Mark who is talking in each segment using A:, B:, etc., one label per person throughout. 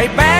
A: ให้เป็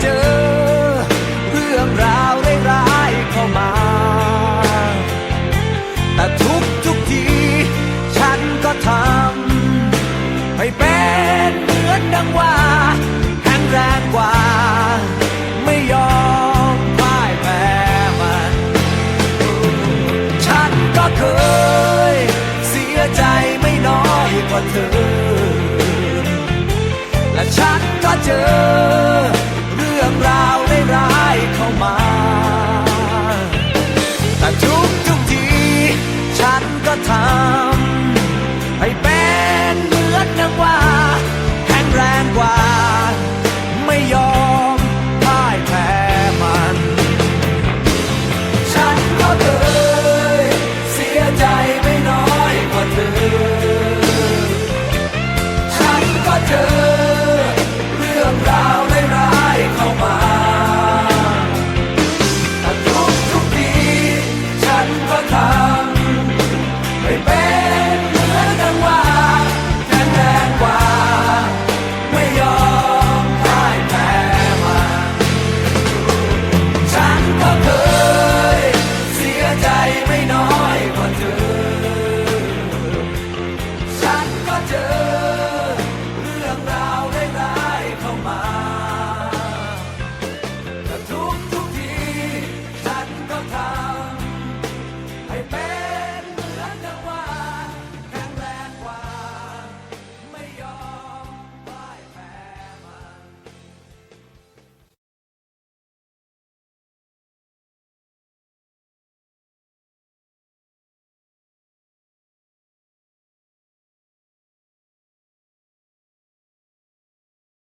A: เจอ เรื่องราวร้ายๆเข้ามา แต่ทุกทุกที ฉันก็ทำให้เป็นเหมือนดังว่าแข็งแรงกว่า ไม่ยอมพ่ายแพ้มันฉันก็เคย เสียใจไม่น้อยกว่าเธอ และฉันก็เจอ